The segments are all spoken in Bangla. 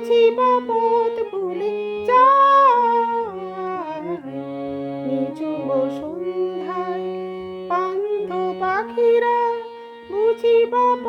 বুঝিবা পথ ভুলে নিঝুম সন্ধ্যায় পান্থ পাখিরা বুঝিবা পথ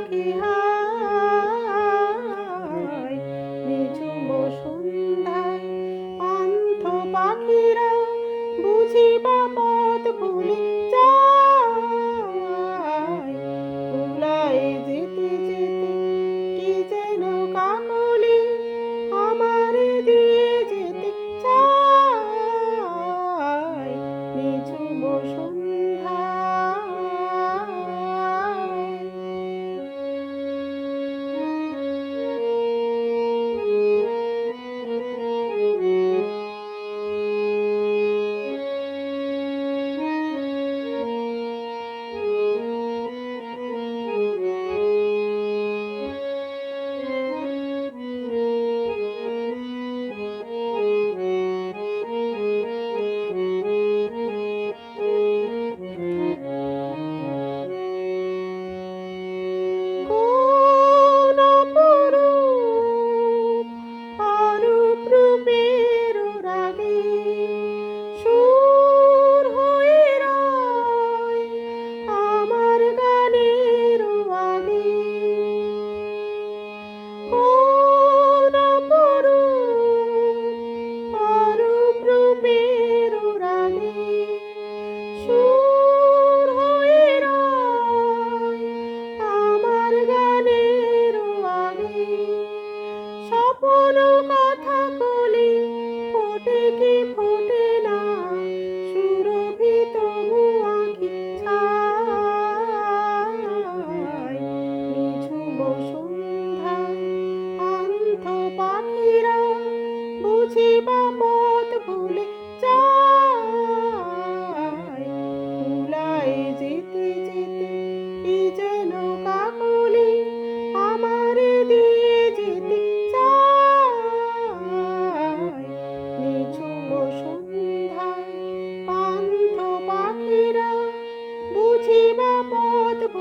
কি নিচু নিঝুম অন্ধ পাখিরা বুঝি বাবা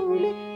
lick